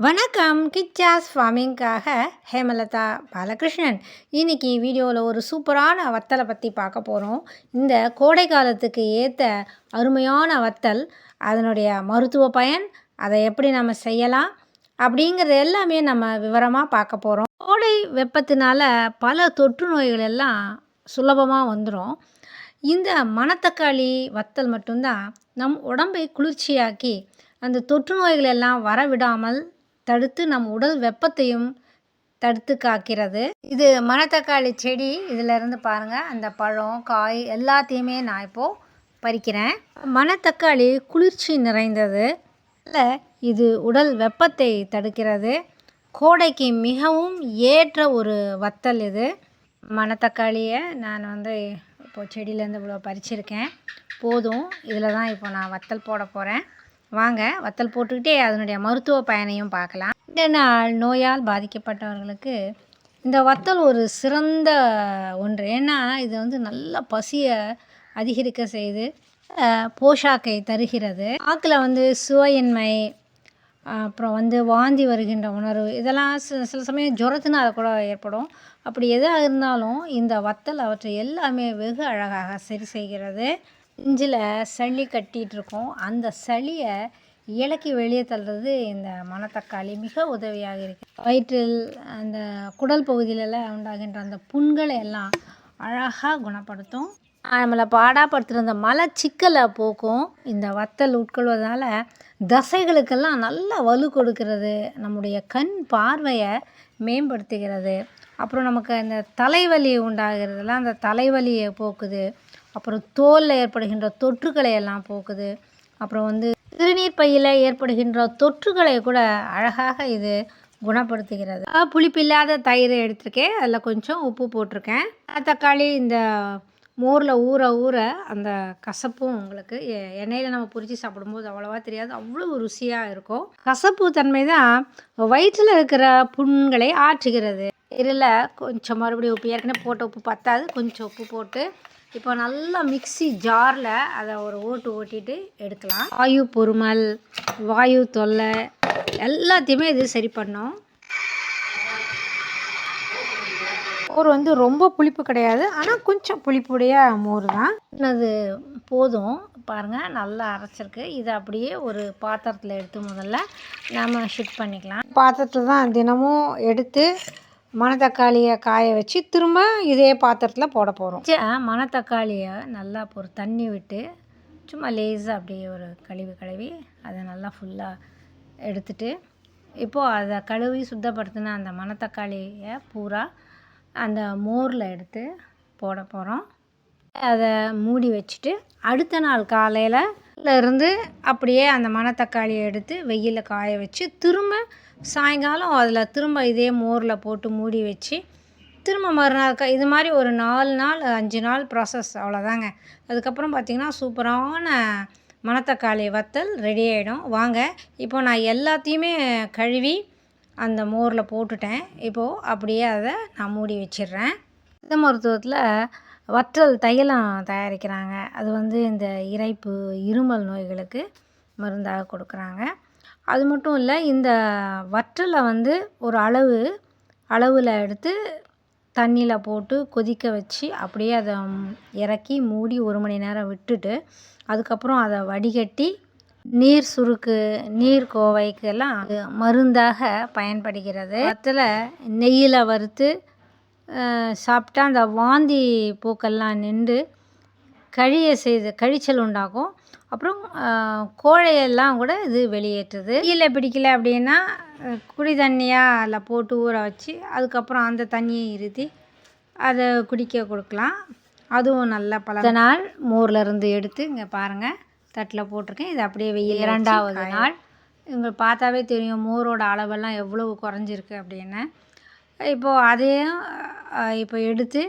வணக்கம் கிச்சாஸ் ஃபார்மிங்காக ஹேமலதா பாலகிருஷ்ணன். இன்னைக்கு வீடியோவில் ஒரு சூப்பரான வத்தலை பற்றி பார்க்க போகிறோம் இந்த கோடை காலத்துக்கு ஏற்ற அருமையான வத்தல் அதனுடைய மருத்துவ பயன் அதை எப்படி நம்ம செய்யலாம் அப்படிங்கிறது எல்லாமே நம்ம விவரமாக பார்க்க போகிறோம் கோடை வெப்பத்தினால பல தொற்று நோய்கள் எல்லாம் சுலபமாக வந்துடும் இந்த மணத்தக்காளி வத்தல் மட்டும்தான் நம் உடம்பை குளிர்ச்சியாக்கி அந்த தொற்று நோய்கள் எல்லாம் வரவிடாமல் தடுத்து நம் உடல் வெப்பத்தையும் தடுத்து காக்கிறது. இது மணத்தக்காளி செடி. இதிலிருந்து பாருங்கள் அந்த பழம் காய் எல்லாத்தையுமே நான் இப்போது பறிக்கிறேன். மணத்தக்காளி குளிர்ச்சி நிறைந்தது. இல்லை இது உடல் வெப்பத்தை தடுக்கிறது. கோடைக்கு மிகவும் ஏற்ற ஒரு வத்தல் இது. மணத்தக்காளியை நான் வந்து இப்போது செடியிலேருந்து இவ்வளோ பறிச்சிருக்கேன். போதும். இதில் தான் இப்போ நான் வத்தல் போட போகிறேன் வாங்க வத்தல் போட்டுக்கிட்டே அதனுடைய மருத்துவ பயனையும் பார்க்கலாம். இந்த நாள் நோயால் பாதிக்கப்பட்டவர்களுக்கு இந்த வத்தல் ஒரு சிறந்த ஒன்று. ஏன்னா இது வந்து நல்ல பசியை அதிகரிக்க செய்து போஷாக்கை தருகிறது. ஆக்கில் வந்து சுவையின்மை அப்புறம் வந்து வாந்தி வருகின்ற உணர்வு இதெல்லாம் சில சில சமயம் ஜுரத்தினால் கூட ஏற்படும். அப்படி எதாக இருந்தாலும் இந்த வத்தல் அவற்றை எல்லாமே வெகு அழகாக சரி செய்கிறது. நெஞ்சில் சளி கட்டிகிட்ருக்கும் அந்த சளியை இலக்கி வெளியே தள்ளுறது இந்த மணத்தக்காளி மிக உதவியாக இருக்கு. வயிற்றில் அந்த குடல் பகுதியிலலாம் உண்டாகின்ற அந்த புண்களை எல்லாம் அழகாக குணப்படுத்தும். நம்மளை பாடாப்படுத்துகிற அந்த மலச்சிக்கலை போக்கும். இந்த வத்தல் உட்கொள்வதால் தசைகளுக்கெல்லாம் நல்லா வலு கொடுக்கிறது. நம்முடைய கண் பார்வையை மேம்படுத்துகிறது. அப்புறம் நமக்கு அந்த தலைவலி உண்டாகிறதுலாம் அந்த தலைவலியை போக்குது. அப்புறம் தோலில் ஏற்படுகின்ற தொற்றுக்களை எல்லாம் போக்குது. அப்புறம் வந்து சிறுநீர் பையில் ஏற்படுகின்ற தொற்றுகளை கூட அழகாக இது குணப்படுத்துகிறது. புளிப்பில்லாத தயிர் எடுத்திருக்கேன். அதில் கொஞ்சம் உப்பு போட்டிருக்கேன். தக்காளி இந்த மோரில் ஊற ஊற அந்த கசப்பும் உங்களுக்கு எ- எண்ணெயில் நம்ம பொறிச்சு சாப்பிடும்போது அவ்வளோவா தெரியாது. அவ்வளோ ருசியாக இருக்கும். கசப்பு தன்மை தான் வயிற்றில் இருக்கிற புண்களை ஆற்றுகிறது. இதில் கொஞ்சம் மறுபடியும் உப்பு ஏற்கனவே போட்ட உப்பு பத்தாது. கொஞ்சம் உப்பு போட்டு இப்போ நல்லா மிக்ஸி ஜாரில் அதை ஒரு ஓட்டு ஓட்டிட்டு எடுக்கலாம். வாயு பொறுமல் வாயு தொல்லை எல்லாத்தையுமே இது சரி பண்ணும். மோர் வந்து ரொம்ப புளிப்பு கிடையாது ஆனால் கொஞ்சம் புளிப்புடைய மோர் தான். அது போதும். பாருங்கள் நல்லா அரைச்சிருக்கு. இதை அப்படியே ஒரு பாத்திரத்தில் எடுத்து முதல்ல நம்ம ஷிஃப்ட் பண்ணிக்கலாம். பாத்திரத்தில் தான் தினமும் எடுத்து மணத்தக்காளியை காய வச்சு திரும்ப இதே பாத்திரத்தில் போட போகிறோம் மணத்தக்காளியை நல்லா ஒரு தண்ணி விட்டு சும்மா லேஸாக அப்படியே ஒரு கழுவி கழுவி அதை நல்லா ஃபுல்லாக எடுத்துட்டு இப்போது அதை கழுவி சுத்தப்படுத்தின அந்த மணத்தக்காளியை பூரா அந்த மோரில் எடுத்து போட போகிறோம் அதை மூடி வச்சுட்டு அடுத்த நாள் காலையில் இருந்து அப்படியே அந்த மணத்தக்காளியை எடுத்து வெயிலில் காய வச்சு திரும்ப சாயங்காலம் அதில் திரும்ப இதே மோரில் போட்டு மூடி வச்சு திரும்ப மறுநாள் க இது மாதிரி ஒரு நாலு நாள் அஞ்சு நாள் ப்ராசஸ் அவ்வளோதாங்க அதுக்கப்புறம் பார்த்திங்கன்னா சூப்பரான மணத்தக்காளி வத்தல் ரெடி ஆகிடும் வாங்க இப்போ நான் எல்லாத்தையுமே கழுவி அந்த மோரில் போட்டுட்டேன். இப்போது அப்படியே அதை நான் மூடி வச்சிடுறேன். சித்த மருத்துவத்தில் வற்றல் தைலம் தயாரிக்கிறாங்க. அது வந்து இந்த இரைப்பு இருமல் நோய்களுக்கு மருந்தாக கொடுக்குறாங்க. அது மட்டும் இல்லை இந்த வற்றலை வந்து ஒரு அளவு அளவில் எடுத்து தண்ணியில் போட்டு கொதிக்க வச்சு அப்படியே அதை இறக்கி மூடி ஒரு மணி நேரம் விட்டுட்டு அதுக்கப்புறம் அதை வடிகட்டி நீர் சுருக்கு நீர் கோவைக்கெல்லாம் அது மருந்தாக பயன்படுகிறது. வத்தலை நெய்யில் வறுத்து சாப்பிட்டா அந்த வாந்தி போக்கெல்லாம் நின்று கழிய செய்து கழிச்சல் உண்டாகும். அப்புறம் கோழையெல்லாம் கூட இது வெளியேற்றுது. கீழே பிடிக்கல அப்படின்னா குடி தண்ணியாக அதில் போட்டு ஊற வச்சு அதுக்கப்புறம் அந்த தண்ணியை இருத்தி அதை குடிக்க கொடுக்கலாம். அதுவும் நல்ல பல நாள் மோரில் இருந்து எடுத்து இங்கே பாருங்கள் தட்டில் போட்டிருக்கேன். இது அப்படியே வெயில் இரண்டாவது நாள். இங்கே பார்த்தாவே தெரியும் மோரோட அளவெல்லாம் எவ்வளவு குறைஞ்சிருக்கு அப்படின்னு. இப்போது அதையும் இப்போ எடுத்து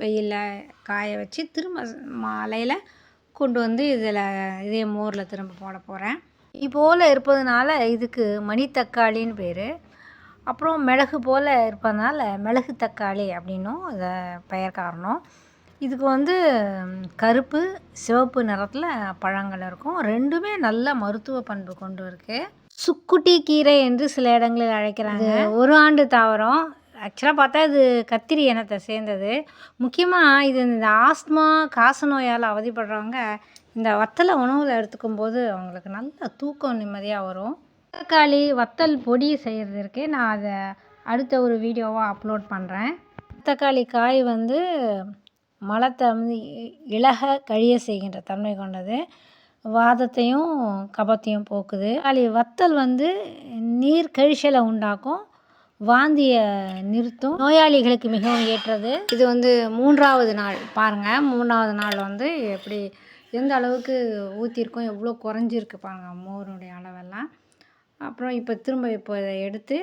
வெயிலில் காய வச்சு திரும்ப மாலையில் கொண்டு வந்து இதில் இதே மோரில் திரும்ப போட போகிறேன் இப்போல் இருப்பதுனால இதுக்கு மணித்தக்காளின்னு பேர். அப்புறம் மிளகு போல் இருப்பதனால மிளகு தக்காளி அப்படின்னும் இதை பெயர் காரணம். இதுக்கு வந்து கருப்பு சிவப்பு நிறத்தில் பழங்கள் இருக்கும். ரெண்டுமே நல்ல மருத்துவ பண்பு கொண்டு இருக்குது சுக்குட்டி கீரை என்று சில இடங்களில் அழைக்கிறாங்க. ஒரு ஆண்டு தாவரம். ஆக்சுவலாக பார்த்தா இது கத்திரி இனத்தை சேர்ந்தது. முக்கியமாக இது இந்த ஆஸ்துமா காச நோயால் அவதிப்படுறவங்க இந்த வத்தலை உணவில் எடுத்துக்கும் போது அவங்களுக்கு நல்ல தூக்கம் நிம்மதியாக வரும். தக்காளி வத்தல் பொடி செய்கிறது இருக்கு. நான் அதை அடுத்த ஒரு வீடியோவாக அப்லோட் பண்ணுறேன் தக்காளி காய் வந்து மலத்தை வந்து இ- இளக கழிய செய்கின்ற தன்மை கொண்டது. வாதத்தையும் கபத்தையும் போக்குது. தக்காளி வத்தல் வந்து நீர் கழிச்சலை உண்டாக்கும். வாந்தியை நிறுத்தும். நோயாளிகளுக்கு மிகவும் ஏற்றது. இது வந்து மூன்றாவது நாள். பாருங்கள் மூணாவது நாள் வந்து எப்படி எந்த அளவுக்கு ஊற்றிருக்கோம் எவ்வளோ குறைஞ்சிருக்கு பாருங்கள் மோருடைய அளவெல்லாம். அப்புறம் இப்போ திரும்ப இப்போ இதை எடுத்து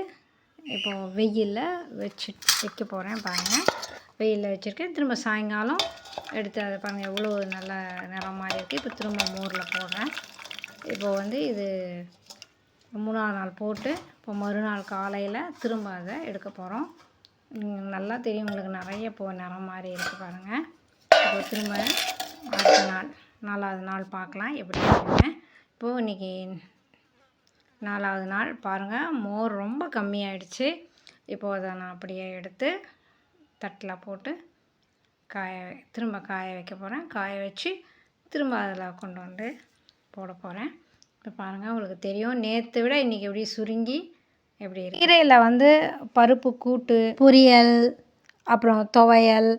இப்போ வெயிலில் வச்சு வைக்க போகிறேன் பாருங்கள் வெயிலில் வச்சுருக்கேன். திரும்ப சாயங்காலம் எடுத்து அதை பாருங்கள் எவ்வளோ நல்ல நிறம் மாதிரி இருக்குது இப்போ திரும்ப மோரில் போடுறேன். இப்போ வந்து இது மூணாவது நாள் போட்டு இப்போ மறுநாள் காலையில் திரும்ப அதை எடுக்க போகிறோம் நல்லா தெரியும் உங்களுக்கு நிறைய இப்போ நிறம் மாதிரி இருக்குது பாருங்கள் இப்போ திரும்ப அடுத்த நாள் நாலாவது நாள் பார்க்கலாம் எப்படி இருக்குங்க இப்போது இன்றைக்கி நாலாவது நாள் பாருங்கள் மோர் ரொம்ப கம்மியாயிடுச்சு. இப்போது அதை நான் அப்படியே எடுத்து தட்டில் போட்டு காய திரும்ப காய வைக்க போகிறேன் காய வச்சு திரும்ப அதில் கொண்டு வந்து போட போகிறேன் இப்போ பாருங்கள் உங்களுக்கு தெரியும். நேற்றை விட இன்றைக்கி எப்படி சுருங்கி எப்படி கீரையில் வந்து பருப்பு கூட்டு பொரியல் அப்புறம் துவையல்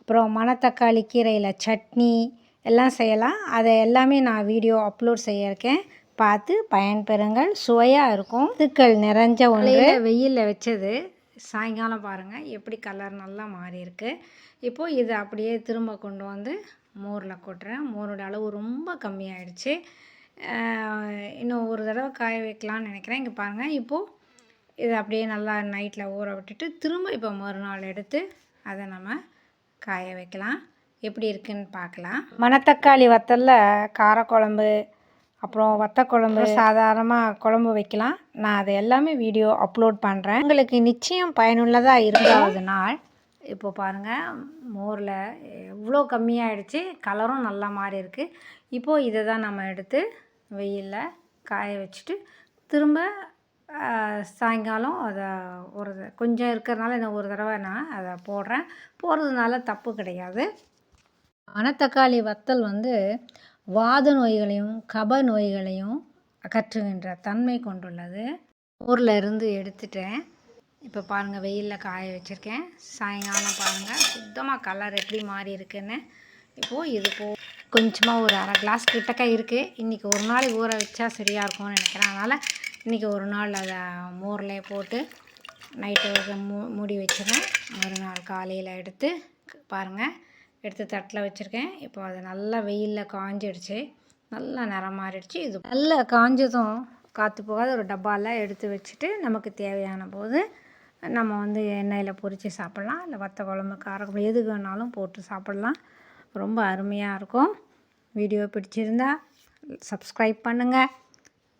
அப்புறம் மணத்தக்காளி கீரையில் சட்னி எல்லாம் செய்யலாம். அதை எல்லாமே நான் வீடியோ அப்லோட் செய்ய இருக்கேன் பார்த்து பயன்பெறுங்கள். சுவையாக இருக்கும். இதுக்கள் நிறைஞ்ச ஒன்று. வெயிலில் வச்சது. சாயங்காலம் பாருங்கள் எப்படி கலர் நல்லா மாறி இருக்கு. இப்போது இதை அப்படியே திரும்ப கொண்டு வந்து மோரில் கொட்டுறேன். மோரோட அளவு ரொம்ப கம்மியாயிடுச்சு. இன்னும் ஒரு தடவை காய வைக்கலான்னு நினைக்கிறேன். இங்கே பாருங்கள் இப்போது இதை அப்படியே நல்லா நைட்டில் ஊற விட்டுட்டு திரும்ப இப்போ மறுநாள் எடுத்து அதை நம்ம காய வைக்கலாம். எப்படி இருக்குன்னு பார்க்கலாம். மணத்தக்காளி வத்தலில் காரக்குழம்பு அப்புறம் வத்த குழம்பு சாதாரணமாக குழம்பு வைக்கலாம். நான் அதை எல்லாமே வீடியோ அப்லோட் பண்ணுறேன் உங்களுக்கு நிச்சயம் பயனுள்ளதாக இருந்தாவது நாள் இப்போ பாருங்கள் மோரில் எவ்வளோ கம்மியாகிடுச்சு கலரும் நல்லா மாறி இருக்குது இப்போது இதை தான் நம்ம எடுத்து வெயிலில் காய வச்சுட்டு திரும்ப சாயங்காலம் அதை ஒரு கொஞ்சம் இருக்கிறதுனால இன்னும் ஒரு தடவை நான் அதை போடுறேன். போடுறதுனால தப்பு கிடையாது. மணத்தக்காளி வத்தல் வந்து வாத நோய்களையும் கப நோய்களையும் அகற்றுகின்ற தன்மை கொண்டுள்ளது. ஊரில் இருந்து எடுத்துட்டேன். இப்போ பாருங்கள் வெயிலில் காய வச்சுருக்கேன். சாயங்காலம் பாருங்கள் சுத்தமாக கலர் எப்படி மாறி இருக்குன்னு. இப்போது இது போ கொஞ்சமாக ஒரு அரை கிளாஸ் கிட்டக்க இருக்குது இன்றைக்கி ஒரு நாள் ஊற வச்சா சரியாக இருக்கும்னு நினைக்கிறேன். அதனால் இன்றைக்கி ஒரு நாள் அதை மோர்லேயே போட்டு நைட்டு மூ மூடி வச்சுருவேன் மறுநாள் காலையில் எடுத்து பாருங்கள் எடுத்து தட்டில் வச்சுருக்கேன். இப்போ அது நல்லா வெயிலில் காஞ்சிடுச்சு. நல்லா நிறம் மாறிடுச்சு. இது நல்லா காஞ்சதும் காற்று போகாத ஒரு டப்பாவில் எடுத்து வச்சுட்டு நமக்கு தேவையான போது நம்ம வந்து எண்ணெயில் பொரித்து சாப்பிட்லாம். இல்லை வத்த குழம்பு காரக்குழம்பு எது வேணாலும் போட்டு சாப்பிட்லாம். ரொம்ப அருமையாக இருக்கும். வீடியோ பிடிச்சிருந்தா சப்ஸ்கிரைப் பண்ணுங்கள்